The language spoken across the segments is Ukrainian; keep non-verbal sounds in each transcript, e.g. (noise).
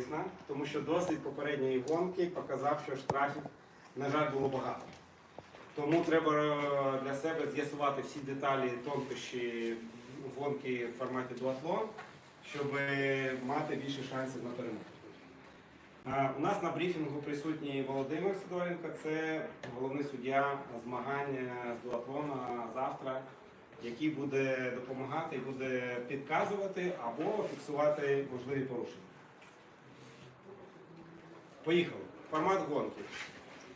корисна, тому що досвід попередньої гонки показав, що штрафів, на жаль, було багато. Тому треба е, для себе з'ясувати всі деталі, тонкощі гонки в форматі дуатлон, щоб мати більше шансів на перемогу. Е, У нас на брифінгу присутній Володимир Сидоренко, це головний суддя змагань з дуатлона завтра, який буде допомагати буде підказувати або фіксувати можливі порушення. Поїхали. Формат гонки.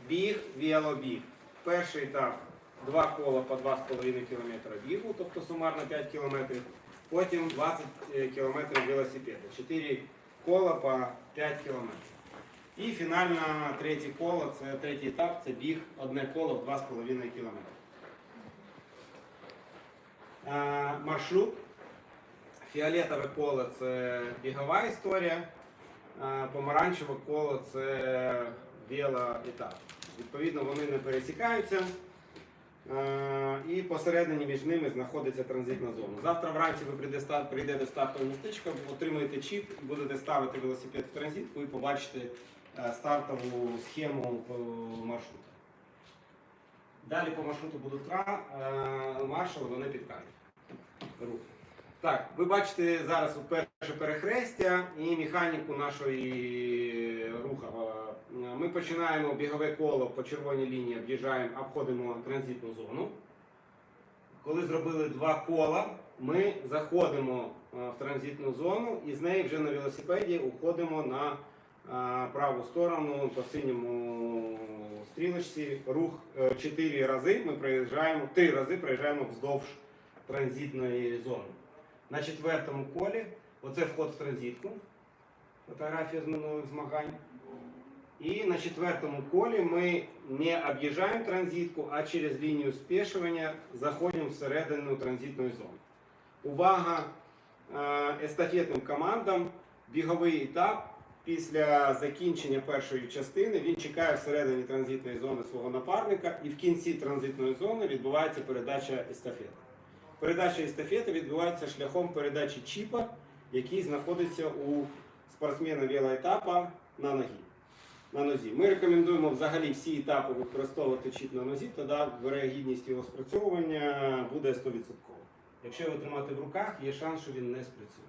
Біг, велобіг. Перший етап два кола по 2,5 км бігу, тобто сумарно 5 км. Потім 20 км велосипеда. 4 кола по 5 км. І фінальне третє коло, це третій етап, це біг одне коло в 2,5 км. Е, Маршрут. Фіолетове коло це бігова історія, е, помаранчеве коло це велоетап. Відповідно, вони не пересікаються. І посередині між ними знаходиться транзитна зона. Завтра вранці ви прийдете в стартове містечко, отримаєте чіп, будете ставити велосипед в транзитку і побачите е, стартову схему маршруту. Далі по маршруту будуть е, вони підкажуть. Рух. Так, ви бачите зараз перше перехрестя і механіку нашої руху. Е, Ми починаємо бігове коло по червоній лінії, об'їжджаємо, обходимо транзитну зону. Коли зробили два кола, ми заходимо е, в транзитну зону і з неї вже на велосипеді уходимо на е, праву сторону по синьому стрілочці. Рух 4 рази ми проїжджаємо, 3 рази проїжджаємо вздовж транзитної зони. На четвертому колі оце вход в транзитку. Фотографія з минулих змагань. І на четвертому колі ми не об'їжджаємо транзитку, а через лінію спешування заходимо всередину транзитної зони. Увага е, естафетним командам. Біговий етап після закінчення першої частини він чекає всередині транзитної зони свого напарника, і в кінці транзитної зони відбувається передача естафети. Передача естафети відбувається шляхом передачі чіпа, який знаходиться у спортсмена велоетапа на ногі. На нозі. Ми рекомендуємо взагалі всі етапи використовувати чіп на нозі, тоді вирогідність його спрацьовування буде 100%. Якщо його тримати в руках, є шанс, що він не спрацює.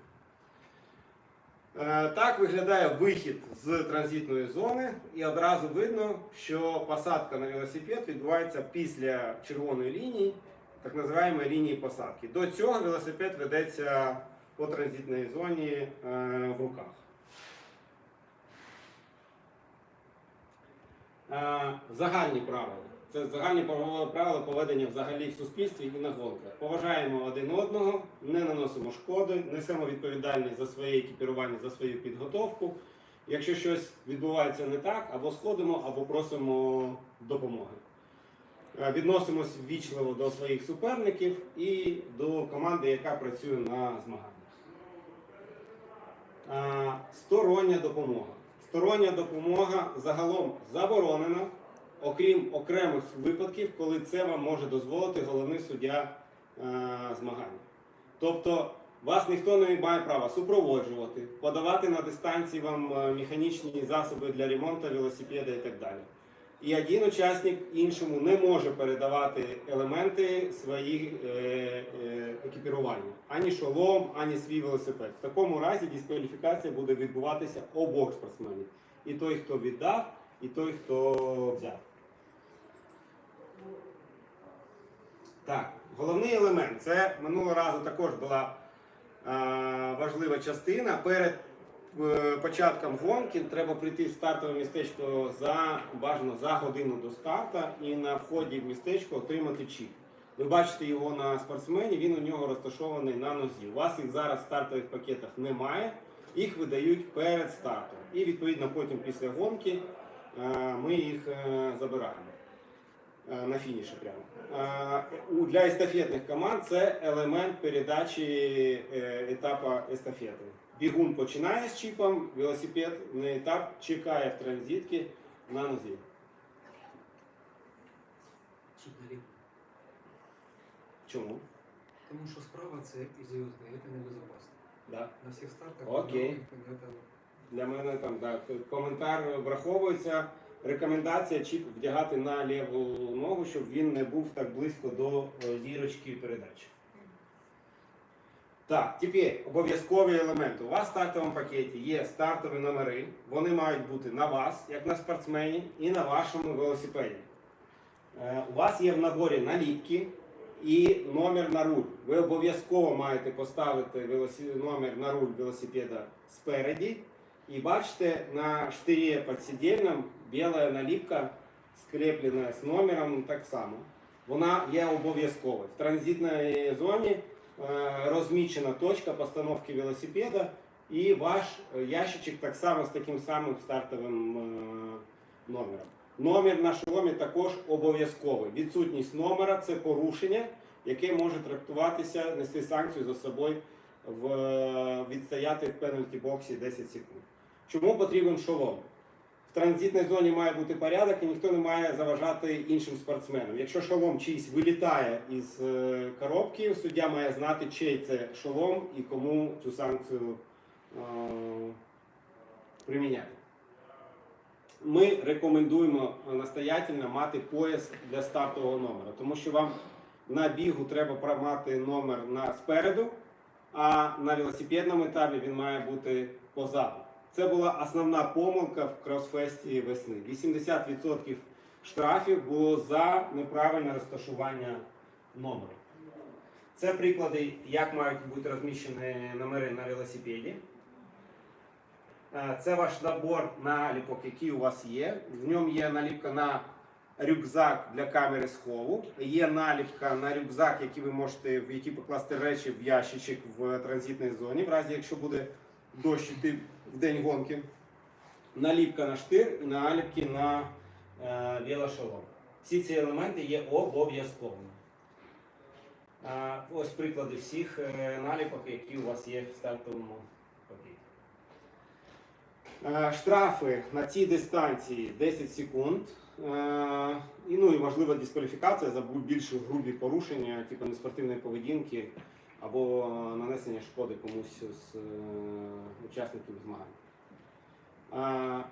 Е, Так виглядає вихід з транзитної зони, і одразу видно, що посадка на велосипед відбувається після червоної лінії, так називаємо лінії посадки. До цього велосипед ведеться по транзитній зоні е, в руках. Е, Загальні правила. Це загальні правила поведення взагалі в суспільстві і на гонках. Поважаємо один одного, не наносимо шкоди, несемо відповідальність за своє екіпірування, за свою підготовку. Якщо щось відбувається не так, або сходимо, або просимо допомоги. Е, Відносимось ввічливо до своїх суперників і до команди, яка працює на змаганнях. Е, Стороння допомога. Стороння допомога загалом заборонена, окрім окремих випадків, коли це вам може дозволити головний суддя е, змагання. Тобто вас ніхто не має права супроводжувати, подавати на дистанції вам механічні засоби для ремонту велосипеда і так далі. І один учасник іншому не може передавати елементи своїх е, е, екіпірування, ані шолом, ані свій велосипед. В такому разі дискваліфікація буде відбуватися обох спортсменів. І той, хто віддав, і той, хто взяв. Так, головний елемент це минулого разу також була е, важлива частина. Перед початком гонки треба прийти в стартове містечко за бажано за годину до старта і на вході в містечко отримати чіп. Ви бачите його на спортсмені, він у нього розташований на нозі. У вас їх зараз в стартових пакетах немає, їх видають перед стартом. І відповідно потім після гонки е, ми їх е, забираємо е, на фініші прямо. Е, Для естафетних команд це елемент передачі е, етапу естафети. Бігун починає з чіпом, велосипед на етап чекає в транзитці на нозі. Чіп наліво. Чому? Тому що справа це ізолютне, це небезпечно. Да. На всіх стартах Окей. Для мене там да, коментар враховується. Рекомендація чіп вдягати на ліву ногу, щоб він не був так близько до е, зірочки передачі. Так, тепер обов'язкові елементи. У вас в стартовому пакеті є стартові номери. Вони мають бути на вас, як на спортсмені, і на вашому велосипеді. Е, У вас є в наборі наліпки і номер на руль. Ви обов'язково маєте поставити номер на руль велосипеда спереді. І бачите, на штире подсидельном біла наліпка скріплена з номером так само. Вона є обов'язковою. В транзитній зоні розмічена точка постановки велосипеда і ваш е, ящичок так само з таким самим стартовим е, номером. Номер на шоломі також обов'язковий. Відсутність номера це порушення, яке може трактуватися, нести санкцію за собою в, е, відстояти в пенальті боксі 10 секунд. Чому потрібен шолом? В транзитній зоні має бути порядок і ніхто не має заважати іншим спортсменам. Якщо шолом чийсь вилітає із е, коробки, суддя має знати, чий це шолом і кому цю санкцію е, приміняти. Ми рекомендуємо настоятельно мати пояс для стартового номера, тому що вам на бігу треба мати номер на спереду, а на велосипедному етапі він має бути позаду. Це була основна помилка в кросфесті весни. 80% штрафів було за неправильне розташування номеру. Це приклади, як мають бути розміщені номери на велосипеді. Е, Це ваш набор наліпок, який у вас є. В ньому є наліпка на рюкзак для камери схову. Є наліпка на рюкзак, який ви можете в який покласти речі в ящичок в транзитній зоні, в разі якщо буде дощ йти в день гонки. Наліпка на штир і наліпки на е, велошолом. Всі ці елементи є обов'язковими. Е, ось приклади всіх е, наліпок, які у вас є в стартовому пакеті. Е, Штрафи на цій дистанції 10 секунд. Е, ну, і можлива дискваліфікація за більш грубі порушення, типу неспортивної поведінки або нанесення шкоди комусь з е, учасників змагань. Е,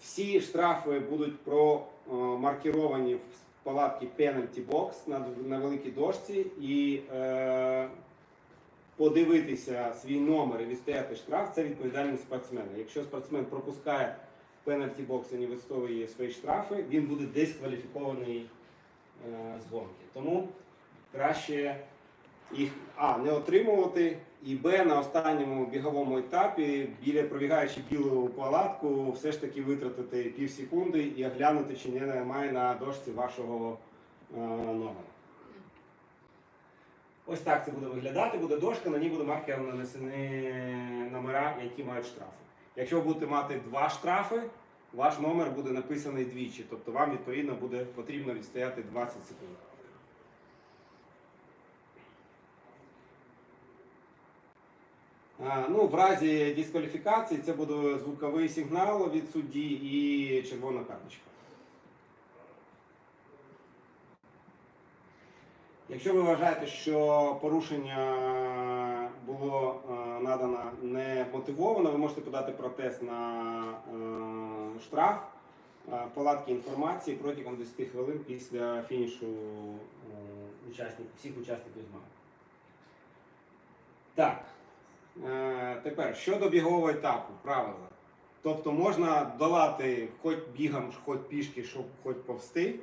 Всі штрафи будуть промаркіровані в палатці Penalty Box на, великій дошці і е, подивитися свій номер і відстояти штраф це відповідальність спортсмена. Якщо спортсмен пропускає пенальті бокс і не відстоює свої штрафи, він буде дискваліфікований е, з гонки. Тому краще їх а, не отримувати, і Б на останньому біговому етапі, біля пробігаючи білу палатку, все ж таки витратити пів секунди і оглянути, чи немає на дошці вашого е, номера. Ось так це буде виглядати. Буде дошка, на ній буде маркером нанесені номера, які мають штрафи. Якщо ви будете мати два штрафи, ваш номер буде написаний двічі. Тобто вам відповідно буде потрібно відстояти 20 секунд. Ну, в разі дискваліфікації це буде звуковий сигнал від судді і червона карточка. Якщо ви вважаєте, що порушення було е, надано не мотивовано, ви можете подати протест на е, штраф е, в палатці інформації протягом 10 хвилин після фінішу всіх учасників змагань. Так, тепер щодо бігового етапу, правила. Тобто можна долати хоч бігом, хоч пішки, щоб хоч повсти.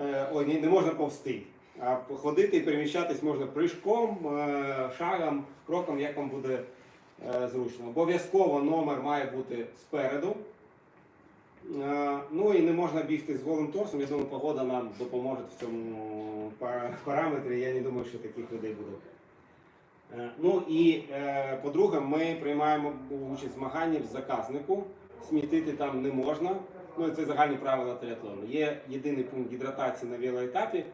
Е, Ой, не, можна повсти. А ходити і переміщатись можна прыжком, е, шагом, кроком, як вам буде е, зручно. Обов'язково номер має бути спереду. Е, Ну і не можна бігти з голим торсом. Я думаю, погода нам допоможе в цьому параметрі. Я не думаю, що таких людей буде. Е, Ну і е, по-друге, ми приймаємо участь в змаганні в заказнику. Смітити там не можна. Ну це загальні правила триатлону. Є єдиний пункт гідратації на велоетапі,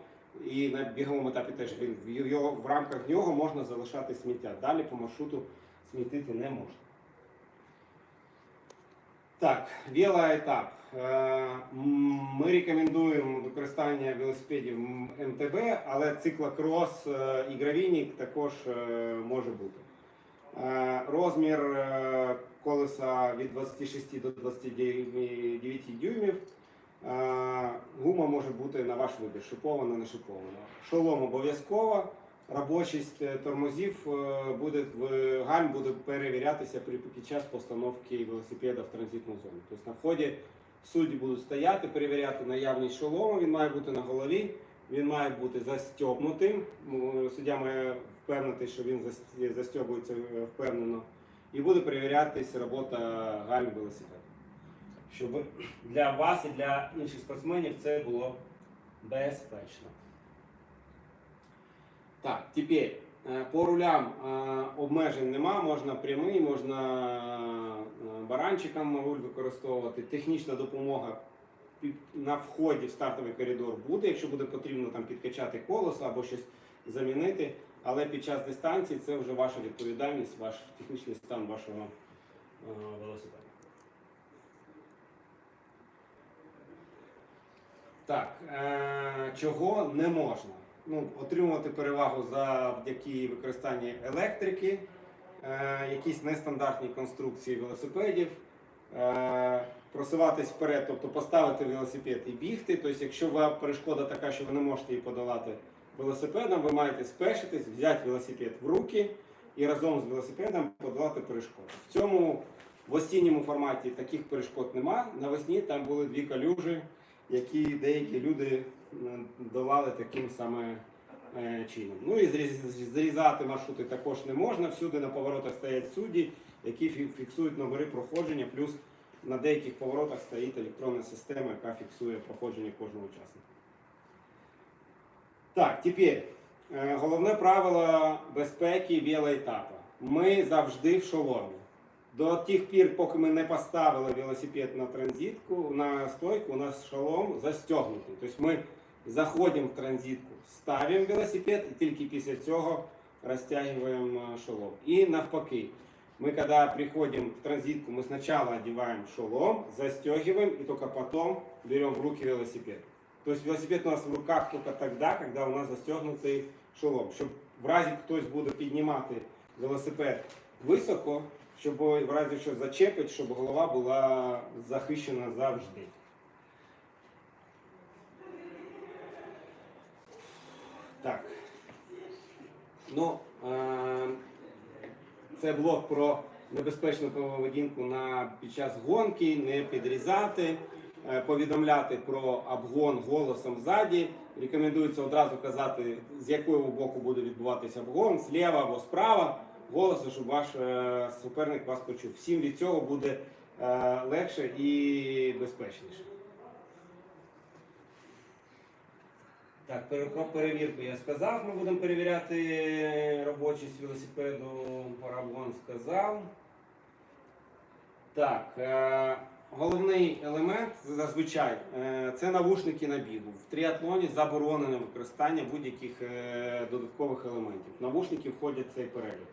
і на біговому етапі теж він в його в рамках нього можна залишати сміття. Далі по маршруту смітити не можна. Так, велоетап. Е, Ми рекомендуємо використання велосипедів МТБ, але циклокрос е, і гравійник також е, може бути. Розмір колеса від 26 до 29 дюймів. Гума може бути на ваш вибір, шипована, не шипована. Шолом обов'язково. Робочість е, тормозів е, буде в гальм буде перевірятися під час постановки велосипеда в транзитну зону. Тобто на вході судді будуть стояти, перевіряти наявність шолому. Він має бути на голові, він має бути застьобнутим. Ну, Суддя має впевнити, що він застьобується е, впевнено. І буде перевірятися робота гальм велосипеда. Щоб для вас і для інших спортсменів це було безпечно. Так, тепер е, по рулям е, обмежень нема, можна прямий, можна е, баранчиком руль використовувати. Технічна допомога на вході в стартовий коридор буде, якщо буде потрібно там підкачати колесо або щось замінити. Але під час дистанції це вже ваша відповідальність, ваш технічний стан вашого велосипеда. Так, чого не можна? Ну, отримувати перевагу завдяки використанні електрики, е, якісь нестандартні конструкції велосипедів, е, просуватись вперед, тобто поставити велосипед і бігти. Тобто, якщо у перешкода така, що ви не можете її подолати велосипедом, ви маєте спешитись, взяти велосипед в руки і разом з велосипедом подолати перешкоду. В цьому в осінньому форматі таких перешкод нема. Навесні там були дві калюжі, які деякі люди долали таким саме е, чином. Ну і зрізати маршрути також не можна. Всюди на поворотах стоять судді, які фіксують номери проходження, плюс на деяких поворотах стоїть електронна система, яка фіксує проходження кожного учасника. Так, тепер е, головне правило безпеки велоетапу. Ми завжди в шоломі. До тих пір, поки ми не поставили велосипед на транзитку, на стойку, у нас шолом застегнутий. Тобто ми заходимо в транзитку, ставимо велосипед і тільки після цього розтягиваем э, шолом. И навпаки, мы когда приходим в транзитку, мы сначала одеваем шолом, застегиваем и только потом берем в руки велосипед. То есть велосипед у нас в руках только тогда, когда у нас застегнутий шолом. Щоб в разі хтось буде піднімати велосипед високо, щоб в разі що зачепить, щоб голова була захищена завжди. Так. Ну, е, це блок про небезпечну поведінку на, під час гонки, не підрізати, е, повідомляти про обгон голосом ззаді. Рекомендується одразу казати, з якого боку буде відбуватися обгон, зліва або справа, голосом, щоб ваш е, суперник вас почув. Всім від цього буде легше і безпечніше. Так, про перевірку я сказав. Ми будемо перевіряти робочість велосипеду. Параблон сказав. Так, е, головний елемент зазвичай е, це навушники на бігу. В тріатлоні заборонене використання будь-яких е, додаткових елементів. Навушники входять в цей перелік.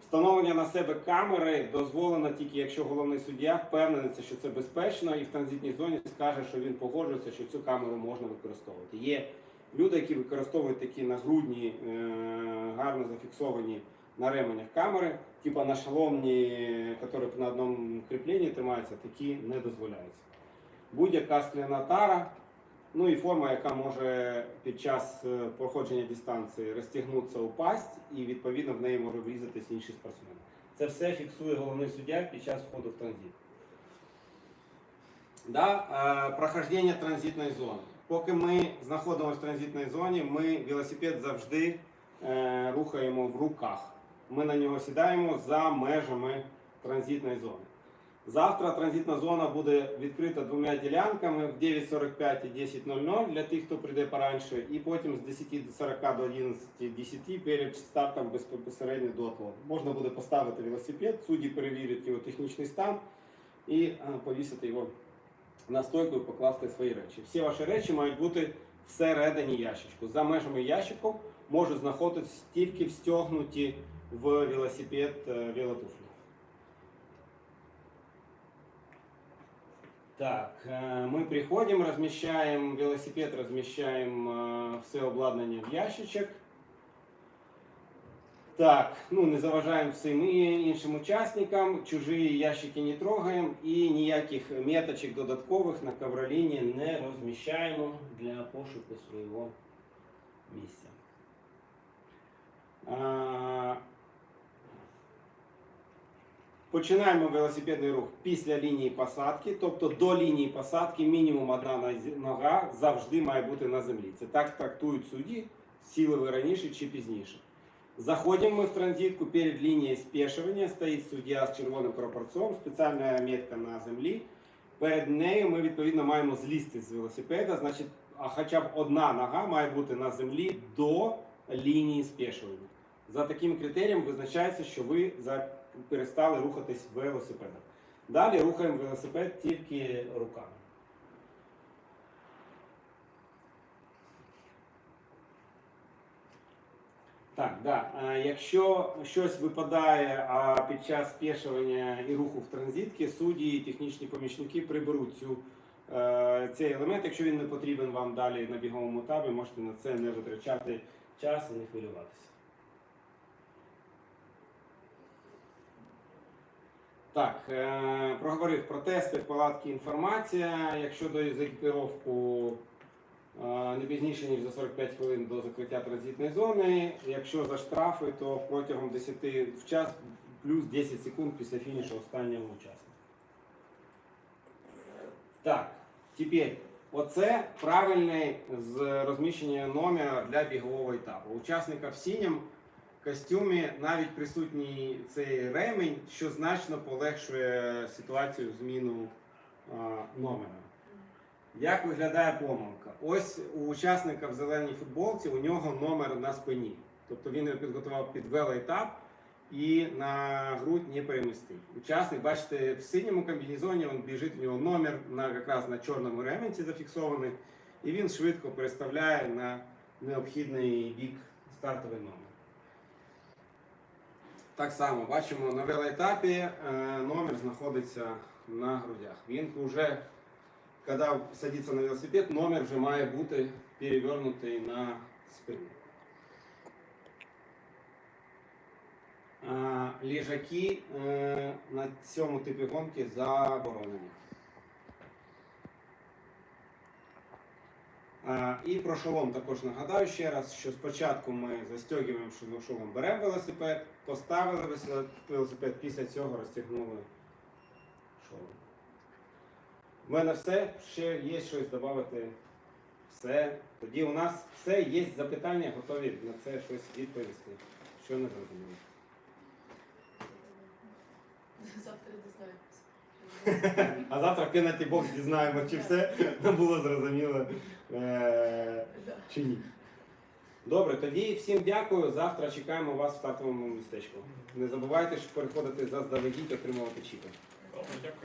Встановлення на себе камери дозволено тільки якщо головний суддя впевнений, що це безпечно і в транзитній зоні скаже, що він погоджується, що цю камеру можна використовувати. Є люди, які використовують такі нагрудні, е, гарно зафіксовані на ременях камери, типа на шаломні, які на одному кріпленні тримаються, такі не дозволяються. Будь-яка скляна тара, ну і форма, яка може під час е, проходження дистанції розтягнутися, упасть, і відповідно в неї може врізатись інший спортсмен. Це все фіксує головний суддя під час входу в транзит. Да, е, прохождення транзитної зони. Поки ми знаходимося в транзитній зоні, ми велосипед завжди е, рухаємо в руках. Ми на нього сідаємо за межами транзитної зони. Завтра транзитна зона буде відкрита двома ділянками в 9.45 і 10.00 для тих, хто прийде пораньше, і потім з 10.40 до 11.10 перед стартом безпосередньо до. Можна буде поставити велосипед, судді перевірять його технічний стан і е, повісити його на стойку і покласти свої речі. Всі ваші речі мають бути всередині ящичку. За межами ящику можуть знаходитися тільки встягнуті в велосипед е, велотуфлі. Так, э, мы приходим, размещаем велосипед, размещаем э, все обладнание в ящичек. Так, ну не заважаємо всім іншим учасникам, чужі ящики не трогаємо і ніяких меточок додаткових на ковроліні не розміщаємо для пошуку свого місця. А, Починаємо велосипедний рух після лінії посадки, тобто до лінії посадки мінімум одна нога завжди має бути на землі. Це так трактують судді, сіли ви раніше чи пізніше. Заходимо мы в транзитку, перед линией спешивания стоїть суддя з червоним прапорцом, спеціальна метка на землі. Перед нею ми відповідно маємо злізти з велосипеда, значить, хоча б одна нога має бути на землі до лінії спешування. За таким критерієм визначається, що ви перестали рухатись велосипедом. Далі рухаємо велосипед тільки руками. Так, да. Якщо щось випадає під час спешування і руху в транзитці, судді і технічні помічники приберуть цю, е, цей елемент. Якщо він не потрібен вам далі на біговому табі, можете на це не витрачати час і не хвилюватися. Так, е, проговорив про тести, палатки, інформація. Якщо до екіпіровку не пізніше, ніж за 45 хвилин до закриття транзитної зони. Якщо за штрафи, то протягом 10 в час плюс 10 секунд після фінішу останнього учасника. Так, тепер оце правильне з розміщення номера для бігового етапу. Учасника в синьому костюмі навіть присутній цей ремень, що значно полегшує ситуацію зміну а, номера. Як виглядає помилка? Ось у учасника в зеленій футболці у нього номер на спині. Тобто він його підготував під велоетап і на грудь не перемістив. Учасник, бачите, в синьому комбінезоні він біжить, у нього номер на, якраз на чорному ременці зафіксований, і він швидко переставляє на необхідний бік стартовий номер. Так само бачимо на велоетапі е, номер знаходиться на грудях. Він вже когда садится на велосипед, номер вже має бути перевернутий на спину. Ліжаки е, на цьому типі гонки заборонені. І про шолом також нагадаю ще раз, що спочатку ми застягуємо шолом- беремо велосипед, поставили велосипед, після цього розтягнули шолом. У мене все. Ще є щось додати. Все. Тоді у нас все є запитання, готові на це щось відповісти. Що не зрозуміло. Завтра дізнаємося. (laughs) А завтра в пенальті бокс дізнаємо, чи все було зрозуміло е- чи ні. Добре, тоді всім дякую. Завтра чекаємо вас в стартовому містечку. Не забувайте, що переходити заздалегідь, отримувати чіпи. Добре, дякую.